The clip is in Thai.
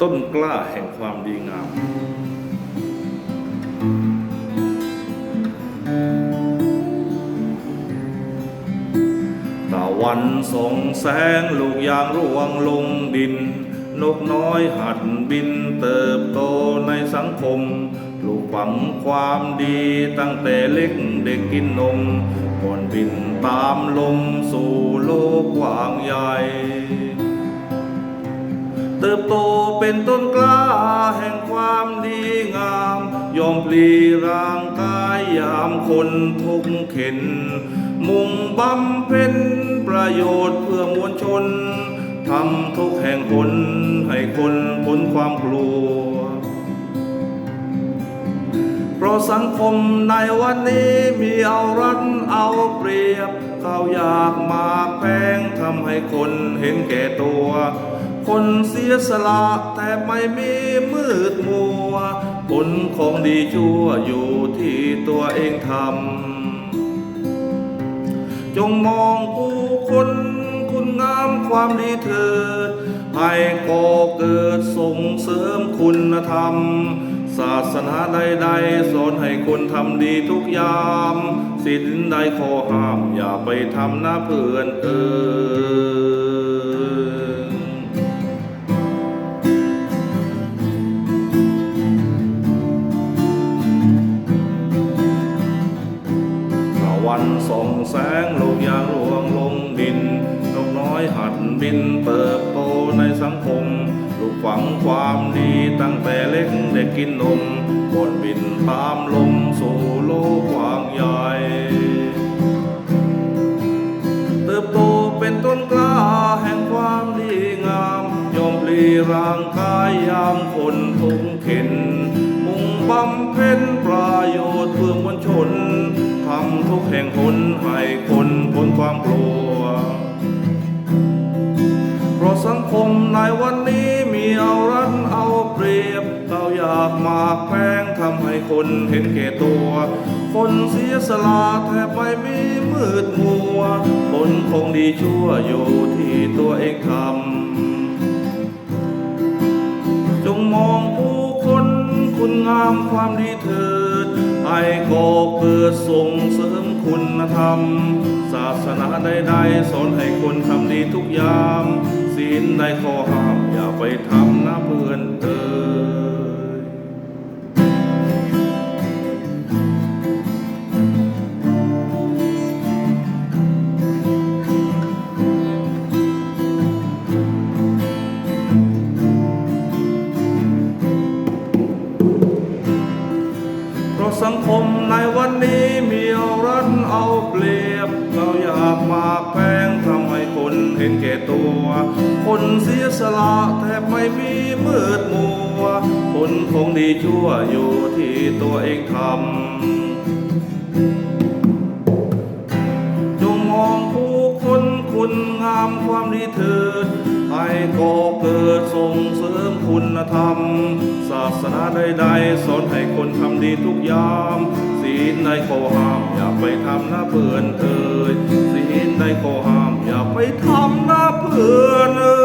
ต้นกล้าแห่งความดีงาม ตะวันส่องแสงลูกยางร่วงลงดิน นกน้อยหัดบินเติบโตในสังคมปลูกฝังความดีตั้งแต่เล็กเด็กกินนมก่อนบินตามลมสู่โลกกว้างใหญ่ เติบโตเป็นต้นกล้าแห่งความดีงาม ยอมพลีร่างกายยามคนทุกข์เข็น มุ่งบำเพ็ญประโยชน์เพื่อมวลชนทำทุกแห่งหนให้คนพ้นความกลัว เพราะสังคมในวันนี้มีเอารัดเอาเปรียบ เขาอยากมากแพงทำให้คนเห็นแก่ตัว คนเสียสละแต่ไม่มีมืดมัว ผลของดีชั่วอยู่ที่ตัวเองทำจงมองผู้คนคุณงามความดีเถิดให้ก่อเกิดส่งเสริมคุณธรรม ศาสนาใดๆสอนให้คนทำดีทุกยาม สิ่งใดขอห้ามอย่าไปทำนะเพื่อนเอ่ย แสงโลกยางรวงลงดินนกน้อยหัดบินเติบโตในสังคม ลูกฝังความดีตั้งแต่เล็กเด็กกินนมบนบินตามลมสู่โลกกว้างใหญ่เติบโตเป็นต้นกล้าแห่งความดีงามยอมพลีร่างกายยามคนทุกข์เข็นมุ่งบำเพ็ญประโยชน์เพื่อมวลชนทำทุกแห่งหนให้คนพ้นความกลัว เพราะสังคมในวันนี้มีเอารัดเอาเปรียบเราอยากมากแพงทำให้คนเห็นแก่ตัว คนเสียสละแทบไม่มีมืดมัวผลคงดีชั่วอยู่ที่ตัวเองทำจงมองผู้คนคุณงามความดีเถิด ให้ก่อเกิดส่งเสริมคุณธรรม ศาสนาใดๆสอนให้คนทำดีทุกยามศีลใดข้อห้ามอย่าไปทำ สังคมในวันนี้มีเอารัดเอาเปรียบ เราอยากมากแพงทำให้คนเห็นแก่ตัว คนเสียสละแทบไม่มีมืดมัวผลคงดีชั่วอยู่ที่ตัวเองทำจงมองผู้คนคุณงามความดีเถิด ให้ก่อเกิดส่งเสริมคุณธรรม ศาสนาใดๆสอนให้คนทำดีทุกยาม ศีลใดข้อห้ามอย่าไปทำนะเพื่อนเอ่ยศีลใดข้อห้ามอย่าไปทำนะเพื่อนเอ่ย